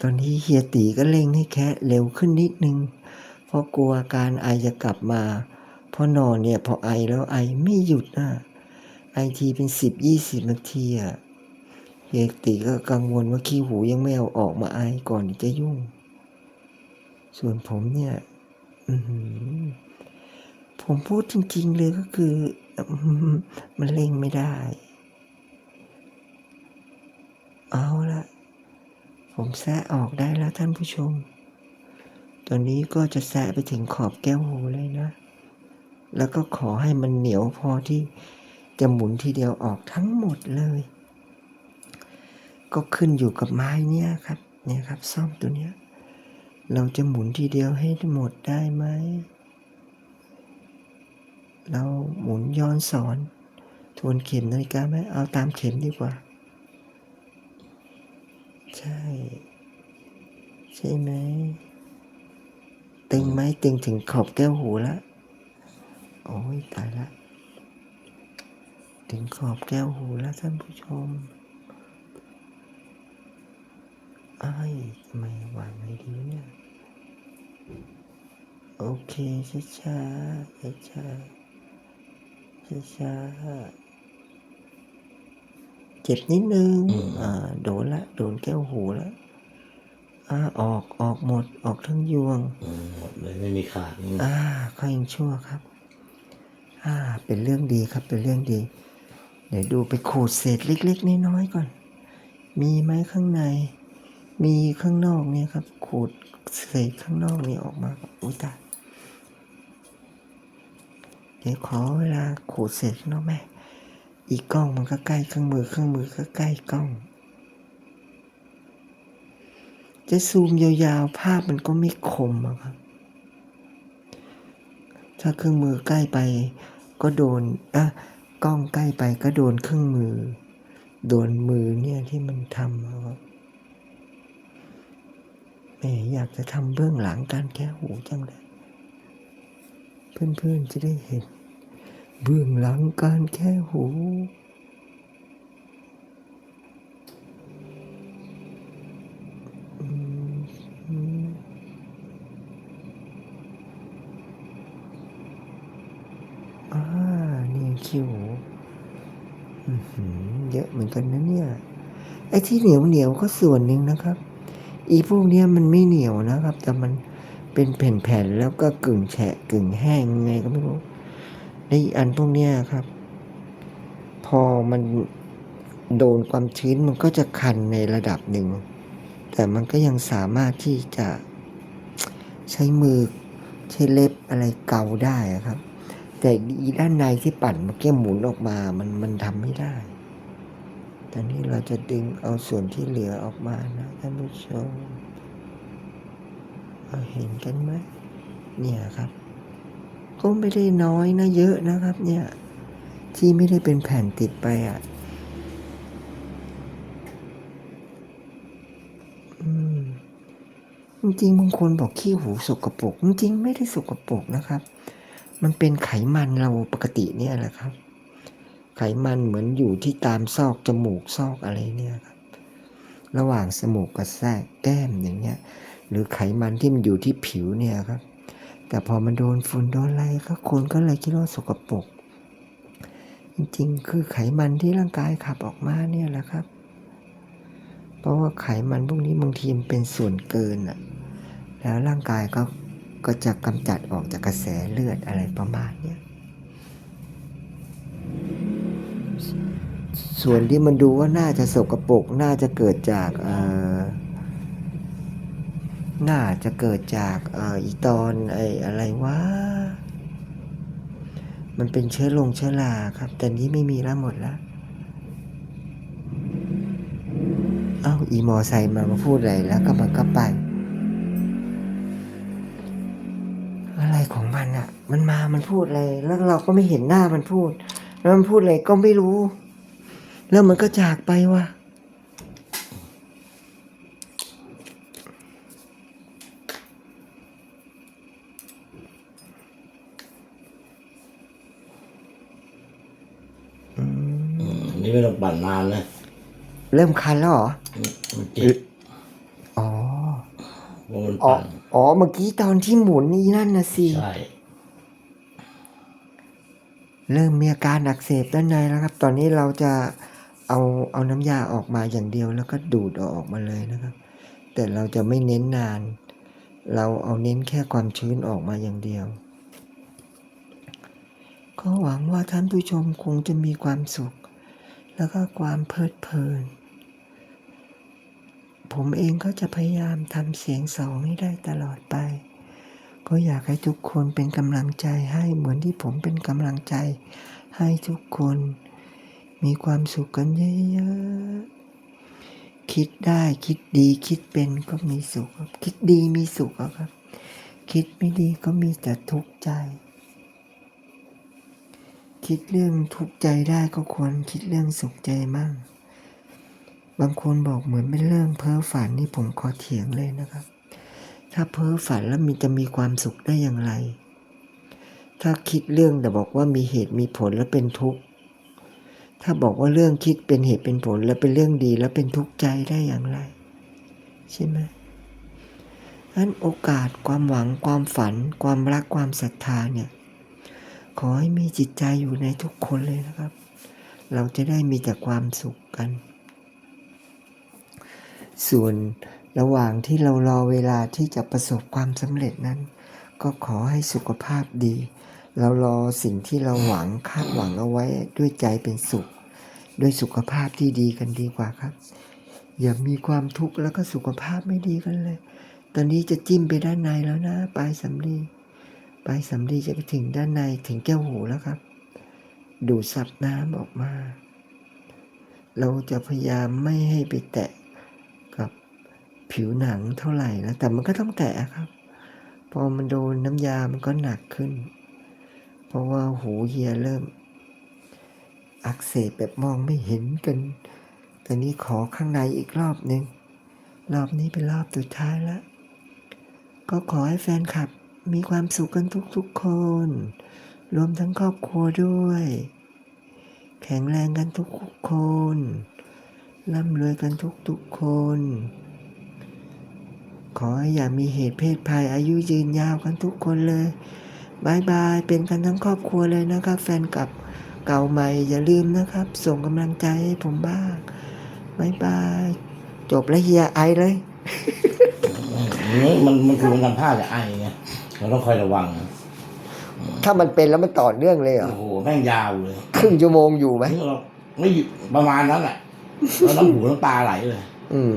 ตอนนี้เฮียตีก็เร่งให้แคะเร็วขึ้นนิดนึง เพราะกลัวอาการไอจะกลับมาเพราะนอนเนี่ยพอไอแล้วไอไม่หยุดนะไอทีเป็นสิบยี่สิบนาทีอะเฮียตีก็กังวลว่าขี้หูยังไม่เอาออกมาไอก่อนจะยุ่ง ส่วนผมเนี่ยผมพูดจริง ๆ เลยก็คืออื้อหือมันเร่งไม่ได้ เอาละ ผมแซะออกได้แล้วท่านผู้ชมตอนนี้ก็จะแซะไปถึงขอบแก้วหูเลยนะ แล้วก็ขอให้มันเหนียวพอที่จะหมุนทีเดียวออกทั้งหมดเลย ก็ขึ้นอยู่กับไม้เนี่ยครับ เนี่ยครับซ่อมตัวเนี้ย เราจะหมุนทีเดียวให้หมดได้ไหม เราหมุนย้อนสอน ทวนเข็มนาฬิกาไหมเอาตามเข็มดีกว่า ใช่ ใช่ไหม ตึงไหมตึงถึงขอบแก้วหูแล้วโอ้ยตายละ ถึงขอบแก้วหูแล้วท่านผู้ชมไอ้ายทำไมวางไงดีเนี่ย โอเคช้าช้าช้าช้าช้าช้าๆเจ็บนิดนึงอืมอ่า โดนละ โดนแก้วหูแล้ว อ่าออกออกหมดออกทั้งยวงอืมหมดเลยไม่มีขาดนี่อ่าก็ยังชั่วครับ อ่า เป็นเรื่องดีครับ เป็นเรื่องดี เดี๋ยวดูไปขูดเศษเล็กๆน้อยๆก่อน มีไหมข้างใน มีข้างนอกเนี่ยครับ ขูดเศษข้างนอกนี่ออกมาก่อนอุ้ยตายเดี๋ยวขอเวลาขูดเศษข้างนอกแม่ อีกกล้องมันก็ใกล้เครื่องมือเครื่องมือก็ใกล้กล้อง จะซูมยาวๆ ภาพมันก็ไม่คมครับ ถ้าเครื่องมือใกล้ไปก็โดนอะกล้องใกล้ไปก็โดนเครื่องมือ โดนมือเนี่ยที่มันทำครับแหมอยากจะทำเบื้องหลังการแก้หูจังเลยเพื่อนๆจะได้เห็น เบื้องหลังการแค่หู อืมอืมอ่า นี่ คิ้วเยอะเหมือนกันนะเนี่ย ไอ้ที่เหนียวเหนียวก็ส่วนหนึ่งนะครับ อีพวกเนี้ยมันไม่เหนียวนะครับ แต่มันเป็นแผ่นๆแล้วก็กึ่งแฉะกึ่งแห้งไงก็ไม่รู้ในอันพวกเนี้ยครับ พอมันโดนความชื้นมันก็จะคันในระดับหนึ่ง แต่มันก็ยังสามารถที่จะใช้มือใช้เล็บอะไรเกาได้ครับ แต่อีด้านในที่ปั่นเมื่อกี้หมุนออกมา มันมันทำไม่ได้ ตอนนี้เราจะดึงเอาส่วนที่เหลือออกมานะท่านผู้ชมเอาเห็นกันไหมเนี่ยครับ ก็ไม่ได้น้อยนะ เยอะนะครับ เนี่ย ที่ไม่ได้เป็นแผ่นติดไปอะอืมจริงๆบางคนบอกขี้หูสกปรกจริงๆไม่ได้สกปรกนะครับ มันเป็นไขมันเราปกติเนี่ยแหละครับ ไขมันเหมือนอยู่ที่ตามซอกจมูกซอกอะไรเนี่ยครับ ระหว่างสมูกกับแทกแก้มอย่างเงี้ย หรือไขมันที่มันอยู่ที่ผิวเนี่ยครับ แต่พอมันโดนฝุ่นโดนอะไรก็คนก็เลยคิดว่าสกปรก จริงๆ คือไขมันที่ร่างกายขับออกมาเนี่ยแหละครับ เพราะว่าไขมันพวกนี้บางทีมันเป็นส่วนเกินอะแล้วร่างกายก็ ก็จะกำจัดออกจากกระแสเลือดอะไรประมาณเนี้ยส่วนที่มันดูว่าน่าจะสกปรกน่าจะเกิดจากเอ่อน่าจะเกิดจากอีตอนไอ้อะไรวะมันเป็นเชื้อลงเชื้อราครับ แต่นี้ไม่มีแล้วหมดแล้วเอ้าอีมอไซค์มามาพูดอะไรแล้วก็มันก็ไป มันอะ่ะมันมา มันพูดอะไร แล้วเราก็ไม่เห็นหน้ามันพูด แล้วมันพูดอะไรก็ไม่รู้ แล้วมันก็จากไปว่ะอืมอืมนี่ไม่ต้องปั่นนานนะเริ่มคันแล้วเหรอ มันเจ็บอ๋อว่ามันอ๋อ ปังอ๋อ เมื่อกี้ตอนที่หมุนนี่นั่นนะสิ ใช่ เริ่มมีอาการอักเสบด้านในแล้วครับ ตอนนี้เราจะเอาเอาน้ำยาออกมาอย่างเดียวแล้วก็ดูดออกมาเลยนะครับ แต่เราจะไม่เน้นนาน เราเอาเน้นแค่ความชื้นออกมาอย่างเดียว ก็หวังว่าท่านผู้ชมคงจะมีความสุข แล้วก็ความเพลิดเพลิน ผมเองก็จะพยายามทำเสียงสองให้ได้ตลอดไป ก็อยากให้ทุกคนเป็นกำลังใจให้เหมือนที่ผมเป็นกำลังใจ ให้ทุกคน มีความสุขกันเยอะๆ คิดได้คิดดีคิดเป็นก็มีสุขครับ คิดดีมีสุขครับ คิดไม่ดีก็มีแต่ทุกข์ใจ คิดเรื่องทุกข์ใจได้ก็ควรคิดเรื่องสุขใจมั่ง บางคนบอกเหมือนเป็นเรื่องเพ้อฝันนี่ผมขอเถียงเลยนะครับ ถ้าเพ้อฝันแล้วมีจะมีความสุขได้อย่างไร ถ้าคิดเรื่องแต่บอกว่ามีเหตุมีผลแล้วเป็นทุกข์ ถ้าบอกว่าเรื่องคิดเป็นเหตุเป็นผลแล้วเป็นเรื่องดีแล้วเป็นทุกข์ใจได้อย่างไร ใช่ไหมนั้นโอกาสความหวังความฝัน ความรักความศรัทธาเนี่ย ขอให้มีจิตใจอยู่ในทุกคนเลยนะครับ เราจะได้มีแต่ความสุขกัน ส่วน ระหว่างที่เรารอเวลาที่จะประสบความสำเร็จนั้น ก็ขอให้สุขภาพดี เรารอสิ่งที่เราหวังคาดหวังเอาไว้ด้วยใจเป็นสุข ด้วยสุขภาพที่ดีกันดีกว่าครับ อย่ามีความทุกข์แล้วก็สุขภาพไม่ดีกันเลย ตอนนี้จะจิ้มไปด้านในแล้วนะปลายสำลีปลายสำลีจะไปถึงด้านในถึงแก้วหูแล้วครับ ดูดซับน้ำออกมา เราจะพยายามไม่ให้ไปแตะ ผิวหนังเท่าไหร่นะแต่มันก็ต้องแตะครับ พอมันโดนน้ำยามันก็หนักขึ้น เพราะว่าหูเฮียเริ่ม อักเสบแบบมองไม่เห็นกัน แต่นี้ขอข้างในอีกรอบหนึ่งรอบนี้เป็นรอบสุดท้ายแล้ว ก็ขอให้แฟนคลับมีความสุขกันทุกๆคน รวมทั้งครอบครัวด้วย แข็งแรงกันทุกๆคน ร่ำรวยกันทุกๆคน ขอให้อย่ามีเหตุเพศภัยอายุยืนยาวกันทุกคนเลยบายบายเป็นกันทั้งครอบครัวเลยนะครับ แฟนกับเก่าใหม่อย่าลืมนะครับ ส่งกำลังใจให้ผมบ้างบายบายจบแล้วเฮียไอเลยมันมันมันคือมันทำท่าจะไอไงเราต้องคอยระวังนะถ้ามันเป็นแล้วมันต่อเนื่องเลยเหรอโอ้โหแม่งยาวเลยครึ่งชั่วโมงอยู่ไหมนี่เราไม่หยุดประมาณนั้นแหละแล้วน้ำหูน้ำตาไหลเลย อืม